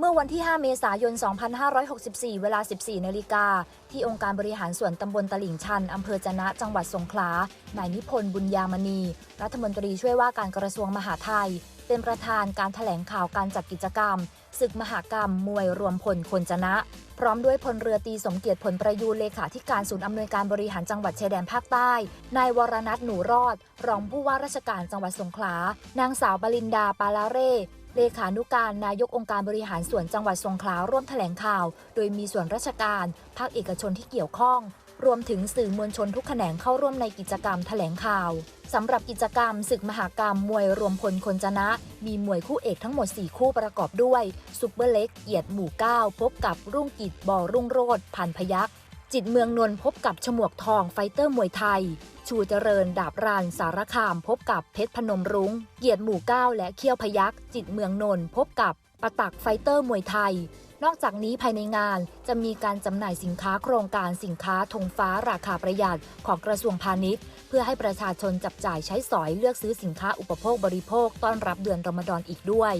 เมื่อวันที่ 5 เมษายน 2564 เวลา 14 นาฬิกา ที่องค์การบริหารส่วนตำบลตลิ่งชัน อำเภอจะนะ จังหวัดสงขลา นายนิพนธ์บุญยามณี รัฐมนตรีช่วยว่าการกระทรวงมหาดไทย เป็นประธานการถแถลงข่าวการจัดกิจกรรม ศึกมหากรรม มวยรวมพลคนจนะ พร้อมด้วยพลเรือตรีสมเกียรติผลประยูรเลขาธิการศูนย์อำนวยการบริหารจังหวัดชายแดนภาคใต้ นายวรนัทหนูรอด รองผู้ว่าราชการจังหวัดสงขลา นางสาวบลินดาปาลาเร่ เลขานุการนายกองค์การบริหารส่วนจังหวัดสงขลาร่วมแถลงข่าว โดยมีส่วนราชการ ภาคเอกชนที่เกี่ยวข้อง รวมถึงสื่อมวลชนทุกแขนงเข้าร่วมในกิจกรรมแถลงข่าวสำหรับกิจกรรมศึกมหากรรมมวยรวมพลคนจนะ มีมวยคู่เอกทั้งหมด 4 คู่ประกอบด้วยซุปเปอร์เล็กเกียรติหมู่ 9 พบกับรุ่งกิจบอรุ่งโรดพันพยักษ จิตเมืองนนท์พบกับฉมวกทองไฟเตอร์มวยไทย ชูเจริญดาบรันสารคามพบกับเพชรพนมรุง้ง เกียรติหมู่9และเขี้ยวพยักจิตเมืองนนท์พบกับปะตักไฟเตอร์มวยไทย นอกจากนี้ภายในงานจะมีการจำหน่ายสินค้าโครงการสินค้าธงฟ้าราคาประหยัดของกระทรวงพาณิชย์ เพื่อให้ประชาชนจับจ่ายใช้สอยเลือกซื้อสินค้าอุปโภคบริโภคต้อนรับเดือนรอมฎอนอีกด้วย